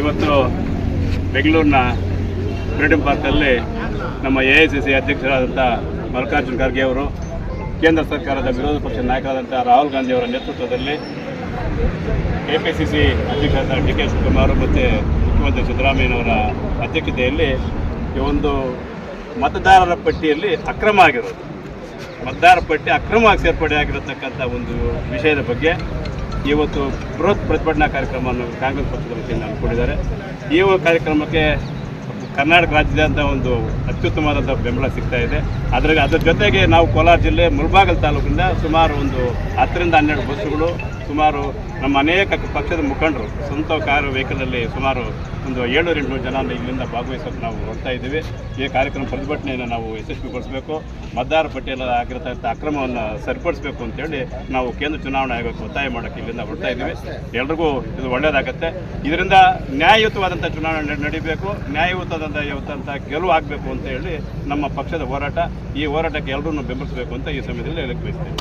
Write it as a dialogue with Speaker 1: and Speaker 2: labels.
Speaker 1: ಇವತ್ತು ಬೆಂಗಳೂರಿನ ಫ್ರೀಡಮ್ ಪಾರ್ಕಲ್ಲಿ ನಮ್ಮ ಎ ಐ ಸಿ ಸಿ ಅಧ್ಯಕ್ಷರಾದಂಥ ಮಲ್ಲಿಕಾರ್ಜುನ್ ಖರ್ಗೆ ಅವರು, ಕೇಂದ್ರ ಸರ್ಕಾರದ ವಿರೋಧ ಪಕ್ಷದ ನಾಯಕರಾದಂಥ ರಾಹುಲ್ ಗಾಂಧಿ ಅವರ ನೇತೃತ್ವದಲ್ಲಿ ಕೆ ಪಿ ಸಿ ಸಿ ಅಧ್ಯಕ್ಷರಾದ ಡಿ ಕೆ ಶಿವಕುಮಾರ್ ಮತ್ತು ಮುಖ್ಯಮಂತ್ರಿ ಸಿದ್ದರಾಮಯ್ಯನವರ ಅಧ್ಯಕ್ಷತೆಯಲ್ಲಿ ಈ ಒಂದು ಮತದಾರರ ಪಟ್ಟಿಯಲ್ಲಿ ಅಕ್ರಮ ಆಗಿರೋದು. ಮತದಾರ ಪಟ್ಟಿ ಅಕ್ರಮವಾಗಿ ಸೇರ್ಪಡೆ ಆಗಿರತಕ್ಕಂಥ ಒಂದು ವಿಷಯದ ಬಗ್ಗೆ ಇವತ್ತು ಬೃಹತ್ ಪ್ರತಿಭಟನಾ ಕಾರ್ಯಕ್ರಮವನ್ನು ಕಾಂಗ್ರೆಸ್ ಪಕ್ಷದ ವತಿಯಿಂದ ಹಮ್ಮಿಕೊಂಡಿದ್ದಾರೆ. ಈ ಒಂದು ಕಾರ್ಯಕ್ರಮಕ್ಕೆ ಕರ್ನಾಟಕ ರಾಜ್ಯದಾದ್ಯಂತ ಒಂದು ಅತ್ಯುತ್ತಮವಾದಂಥ ಬೆಂಬಲ ಸಿಗ್ತಾ ಇದೆ. ಅದ್ರ ಅದ್ರ ಜೊತೆಗೆ ನಾವು ಕೋಲಾರ ಜಿಲ್ಲೆ ಮುಳಬಾಗಲ್ ತಾಲೂಕಿಂದ ಸುಮಾರು ಒಂದು ಹತ್ತರಿಂದ ಹನ್ನೆರಡು ಬಸ್ಸುಗಳು, ಸುಮಾರು ನಮ್ಮ ಅನೇಕ ಪಕ್ಷದ ಮುಖಂಡರು, ಸ್ವಂತ ಕಾರು, ವೆಹಿಕಲಲ್ಲಿ ಸುಮಾರು ಒಂದು ಏಳು ಎಂಟುನೂರು ಜನ ಇಲ್ಲಿಂದ ಭಾಗವಹಿಸೋಕೆ ನಾವು ಹೊರಡ್ತಾ ಇದ್ದೀವಿ. ಈ ಕಾರ್ಯಕ್ರಮ ಪ್ರತಿಭಟನೆಯನ್ನು ನಾವು ಯಶಸ್ವಿಗೊಳಿಸಬೇಕು. ಮತದಾರ ಪಟ್ಟಿಯಲ್ಲಿ ಆಗಿರತಕ್ಕಂಥ ಅಕ್ರಮವನ್ನು ಸರಿಪಡಿಸಬೇಕು ಅಂತೇಳಿ ನಾವು ಕೇಂದ್ರ ಚುನಾವಣಾ ಆಯೋಗಕ್ಕೆ ಒತ್ತಾಯ ಮಾಡೋಕ್ಕೆ ಇಲ್ಲಿಂದ ಹೊರಡ್ತಾ ಇದ್ದೀವಿ. ಎಲ್ರಿಗೂ ಇದು ಒಳ್ಳೆಯದಾಗತ್ತೆ ಇದರಿಂದ ನ್ಯಾಯಯುತವಾದಂಥ ಚುನಾವಣೆ ನಡೆ- ನಡೀಬೇಕು. ನ್ಯಾಯಯುತವಾದಂಥ ಗೆಲುವು ಆಗಬೇಕು ಅಂತ ಹೇಳಿ ನಮ್ಮ ಪಕ್ಷದ ಹೋರಾಟ ಈ ಹೋರಾಟಕ್ಕೆ ಎಲ್ಲರೂ ಬೆಂಬಲಿಸಬೇಕು ಅಂತ ಈ ಸಮಯದಲ್ಲಿ ಹೇಳಕ್ಕೆ ಬಯಸ್ತೇನೆ.